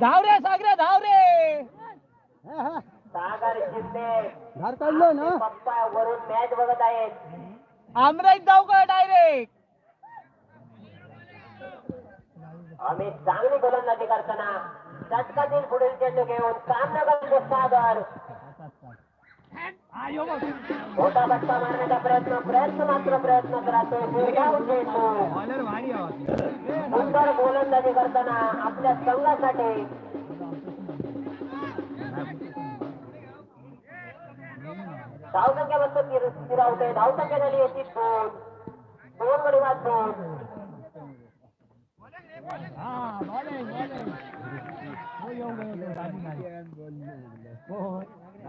धाव रे सागरे धाव रे सागर शिंदे धार काढलं ना? पप्पा वरून मॅच बघत आहेत. आमराईत जाऊ का डायरेक्ट आम्ही चांगली गोलंदाजी करताना षटकातील पुढील चेंडू घेऊन सामनाकडे सागर. मोठा बट्टा मारण्याचा प्रयत्न प्रयत्न मात्र प्रयत्न राहतोय निर्धाव चेंडू सुंदर गोलंदाजी करताना आपल्या संघासाठी. धावसंख्या मस्त स्थिर स्थिरावते धावसंख्या झाली होती दोन दोन गडी बाद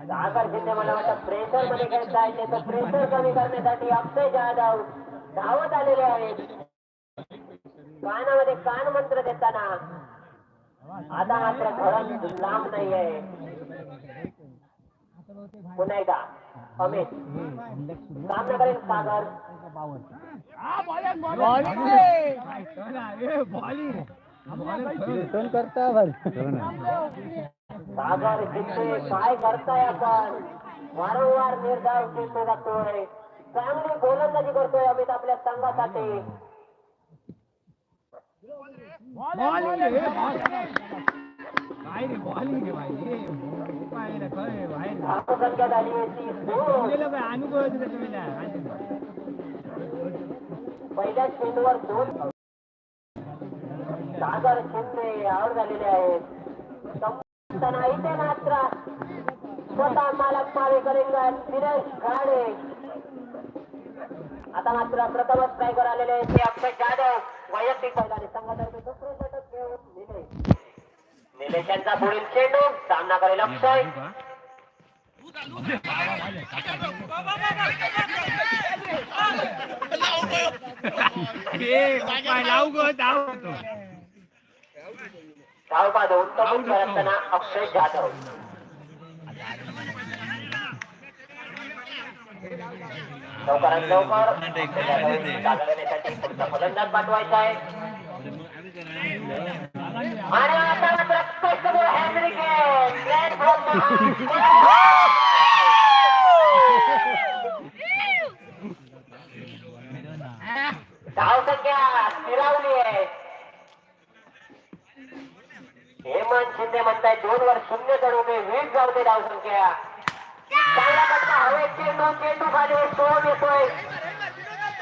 सागर शिंदे मला वाटतं प्रेशरमध्ये घ्यायचं आहे त्याचं प्रेशर कमी करण्यासाठी अक्षय जाधव धावत आलेले आहेत. कानामध्ये कान मंत्र देताना आता मात्र धरण लांब नाही आहे पुन्हा एकदा अमित सामना करेल सागर कीर्तन करता बरं सागर शिंदे काय करताय आपण वारंवार निर्धाव चेंडू जातोय चांगली गोलंदाजी करतोय अमित आपल्या संघासाठी धावसंख्या झाली होती चेंडूवर दोन सागर शिंदे आउट झालेले आहेत. संपताना इथे मात्र स्वतः मालक मावे करेंगण फिरेश घाडे आता मात्र प्रथमच स्ट्रायकर आलेले आहेत ते अक्षय जाधव वैयक्तिक बैलाने संघातर्फे दुसरे षटक घेऊन निलेश निलेश यांचा पुढील चेंडू सामना करेल अक्षय. लावू गो धाव धाव पाहतो उत्तम करताना अक्षय जाधव लवकरात लवकर जागा देण्यासाठी पुढचा फलंदाज पाठवायचा आहे आणि आता मात्र स्पष्ट हॅन्ड्रिक धाव संख्या स्थिरावली आहे हेमंत शिंदे म्हणताय दोन वर शून्य चढ उभे वीस जाऊ दे धाव संख्या. चांगला पट्टा हवे चेंडू चेंडू खाली सोम येतोय.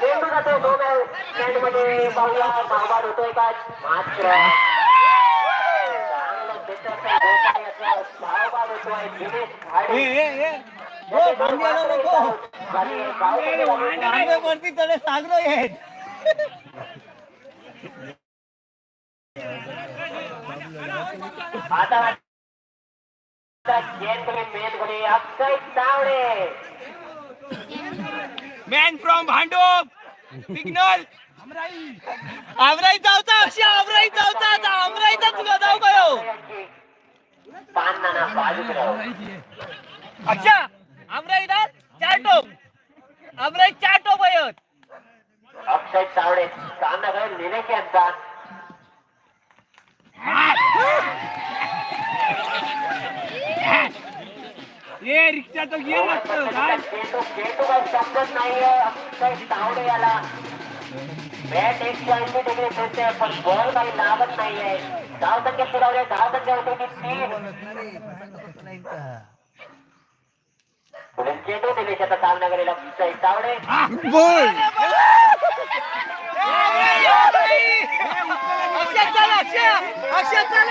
चेंडू जातोय दोन स्टँडमध्ये पाहूया धावबाद होतोय का? मात्र. धावबाद होतोय. दिनेश दोन मात्र एक धाव. खाली धावसंख्या झाली आहे. वरती तळे सागरो आहेत आता Akshay Tawde. Man from Bhandup signal आमराई जावचा अक्षय आमराई जावचा आता आमराईचा तुला जाऊ गयो अच्छा आमराई ना चार टोप. आमराई चार टोप आहेत. अक्षय तावडे सामना करेल निलेश यांचा ये रिक्षा तो अक्षय तावडे याला बॅट एकशे ऐंशी डिग्री फिरते पण बॉल. काही लागत नाहीये धाव संख्या फिरवले धाव संख्या होते की तीन चेंडू निलेशाचा सामना करेल अक्षय तावडे अक्षय चल अक्षय. अक्षय चल.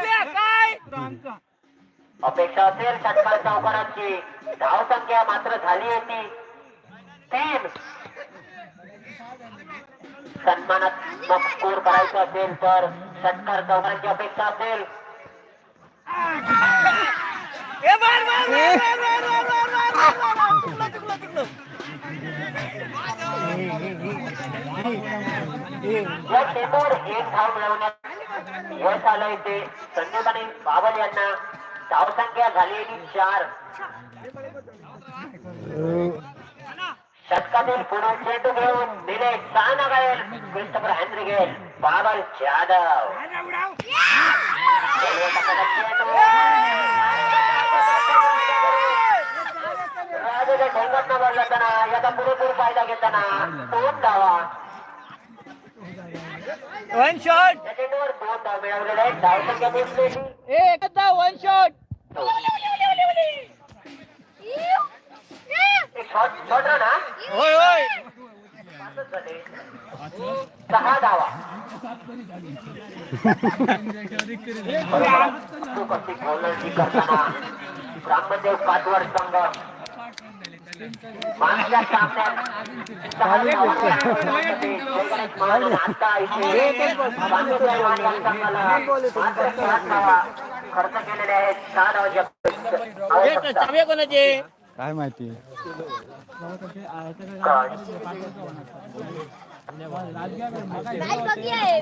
अपेक्षा असेल षटकार चौकारांची धाव संख्या मात्र झाली ती तीन सन्मानात्मक स्कोर करायचा असेल तर षटकार चौकारांची अपेक्षा असेल या चेंडूवर एक धाव मिळवण्यात यश आलं ते संजय बाबल यांना धाव संख्या चार. षटकातील पुन्हा चेंडू घेऊन दिले सहा क्रिस्टोफर बाबर जाधव. याचा पुरेपूर फ़ायदा घेताना दोन धावा. वन शॉट चेंडूवर दोन धाव मिळवलेले धाव संख्या एक धाव वन शॉट होय होय सहा धावा ब्राह्मणदेव काटवर संघ माणसा सामन्यात खर्च केलेले आहेत. सहा कोणाचे? काय माहिती? आहे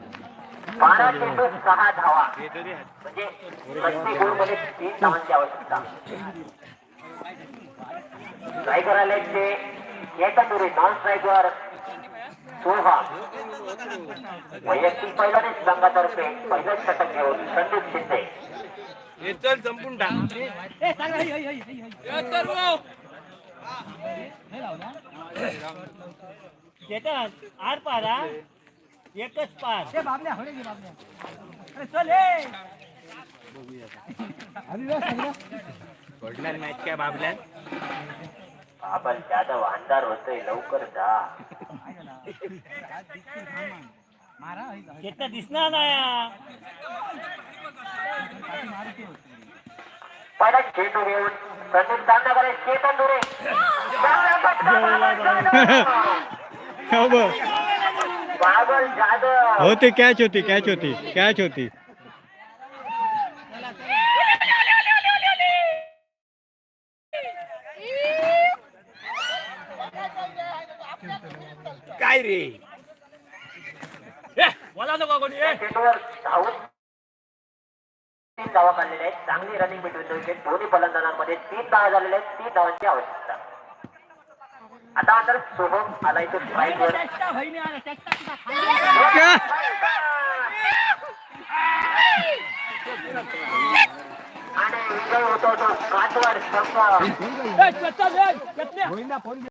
बारा चेंडू सहा धावा म्हणजे प्रत्येक गोलमध्ये तीन धावांची आवश्यकता स्ट्रायकर आले ते एकंदरी नॉन स्ट्रायकर सोहा वैयक्तिक पहिल्यानेच संघातर्फे पहिलं षटक घेऊन संदीप शिंदे हे चल संपून टाक आर पारा एकच पाच ते बाबल्या होडे गे बाबल्या. अरे चल हे. अरे सोडल्यान माहीत काय बाबल्या आपण जाधव अंधार होतोय लवकर जा. मारा दिसणार नाही पडक चेंडू घेऊन चेतन दुरे. हो, चांगला फटका बाबल जाधव. बाबल जाधव हो ते कॅच होती कॅच होती कॅच होती. काय रे? बोला नको कोणी धावा काढलेल्या आहेत. चांगली रनिंग बिटवीन विकेट दोन्ही फलंदाजांमध्ये तीन धावा झालेल्या आहेत. तीन धावांची आवश्यकता. आता मात्र सोहम आलाय तो आणि विजय होतो तो संघ